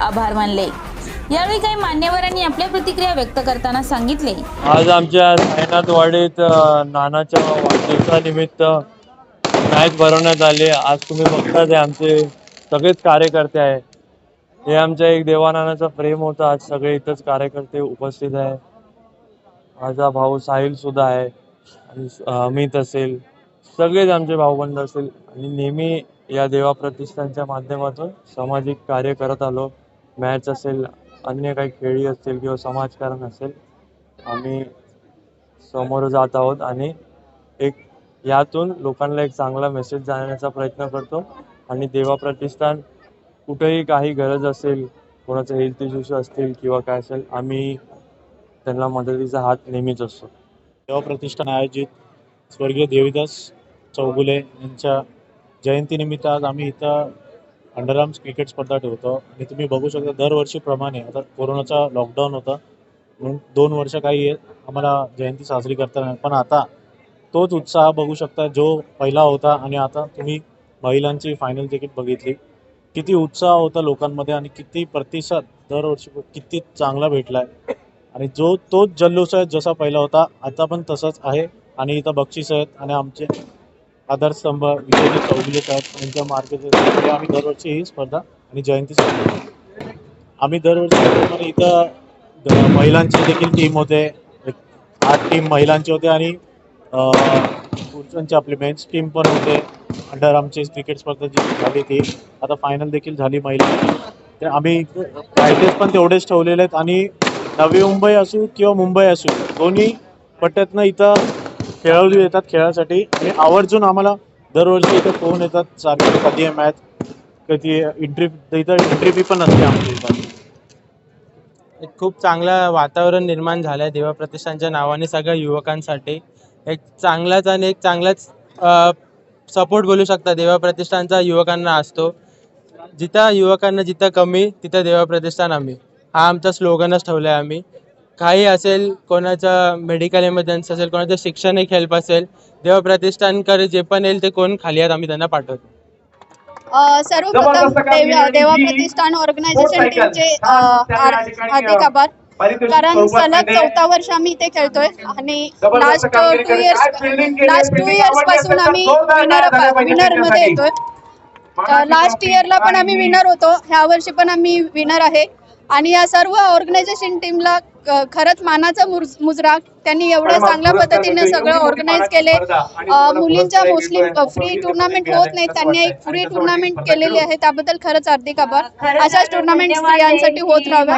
आभार मानले. यावेळी काही मान्यवरांनी आपल्या प्रतिक्रिया व्यक्त करताना सांगितले. आज आमच्या साईनाथवाडीत वाडीत नानाच्या वाढदिवसानिमित्त मॅच भरवण्यात आली. आज तुम्ही बघता ते आमचे सगळेच कार्यकर्ते आहे हे आमच्या एक देवानानाचा प्रेम होता. आज सगळे इथंच कार्यकर्ते उपस्थित आहे माझा भाऊ साहिल सुद्धा आहे आणि अमित असेल. सगळेच आमचे भाऊबंद असेल. आणि नेहमी या देवा प्रतिष्ठानच्या माध्यमातून सामाजिक कार्य करत आलो. मॅच असेल अन्य काही खेळी असतील किंवा समाजकारण असेल आम्ही समोर जात आहोत आणि एक यातून लोकांना एक चांगला मेसेज जाण्याचा प्रयत्न करतो आणि देवा प्रतिष्ठान कुठेही काही गरज असेल कोणाचे हेल्थ इश्यूज असतील किंवा काय असेल आम्ही त्यांना मदतीचा हात नेहमीच असतो. देवा प्रतिष्ठान आयोजित स्वर्गीय देवीदास चौगुले यांच्या जयंतीनिमित्त आज आम्ही इथं अंडरआर्म्स क्रिकेट स्पर्धा ठेवतो. आणि तुम्ही बघू शकता दरवर्षीप्रमाणे आता कोरोनाचा लॉकडाऊन होता. म्हणून दोन वर्ष काही आम्हाला जयंती साजरी करता नाही. पण आता तोच उत्साह बघू शकता जो पहिला होता. आणि आता तुम्ही महिलांची फायनल तिकीट बघितली. किती उत्साह होता लोकांमध्ये आणि किती प्रतिसाद दरवर्षी किती चांगला भेटला आहे आणि जो तोच जल्लोष आहे जसा पहिला होता आता पण तसाच आहे. आणि इथं बक्षीस आहेत आणि आमचे आधारस्तंभ विजयजी चौगुले साहेब यांच्या मार्गदर्शनाखाली म्हणजे आम्ही दरवर्षी ही स्पर्धा आणि जयंती साजरी करतो. आम्ही दरवर्षी इथं महिलांची देखील टीम होते. आठ टीम महिलांची होते आणि पुरुषांची आपली मेन्स टीम पण होते. अंडर आमची क्रिकेट स्पर्धा जी झाली ती आता फायनल देखील झाली महिलांची तर आम्ही प्रायजेस पण तेवढेच ठेवलेले आहेत आणि नवी मुंबई असू किंवा मुंबई असू दोन्ही पट्ट्यातनं इथं खेळाडू येतात खेळासाठी आणि आवर्जून आम्हाला दरवर्षी इथे फोन येतात सारखे कधी आहे मॅच कधी एंट्री इथं एंट्री फी पण असते आमच्या इथं. एक खूप चांगलं वातावरण निर्माण झालं आहे देवा प्रतिष्ठानच्या नावाने सगळ्या युवकांसाठी. एक चांगलाच आणि एक चांगलाच सपोर्ट बोलू शकता देवा प्रतिष्ठानचा युवकांना असतो. जिथं युवकांना जिथं कमी तिथं देवा प्रतिष्ठान आम्ही. हा आमचा स्लोगनच ठेवला आहे आम्ही. काही असेल कोणाचं मेडिकल इमर्जन्सी असेल कोणाचं शैक्षणिक हेल्प असेल देवा प्रतिष्ठानकडे जे पण येईल ते कोण खाली आहेत आम्ही त्यांना पाठवतो. अ, सर्वप्रथम देव- देवा प्रतिष्ठान ऑर्गनायझेशन टीमचे अ, हार- हार्दिक आभार. कारण सलग चौथा वर्ष आम्ही इथे खेळतोय आणि last two years last two इयर्सपासून आम्ही विनर विनरमध्ये येतोय. लास्ट इयरला पण आम्ही विनर होतो. ह्या वर्षी पण आम्ही विनर आहे. आणि या सर्व ऑर्गनायझेशन टीमला खरंच मानाचा मुर- मुजरा त्यांनी एवढं चांगल्या पद्धतीने सगळं ऑर्गनाईज केले. मुलींच्या मोस्टली फ्री टुर्नामेंट होत नाही त्यांनी एक फ्री टुर्नामेंट केलेली आहे त्याबद्दल खरंच हार्दिक आभार. अशाच टुर्नामेंट स्त्रियांसाठी होत राहाव्या.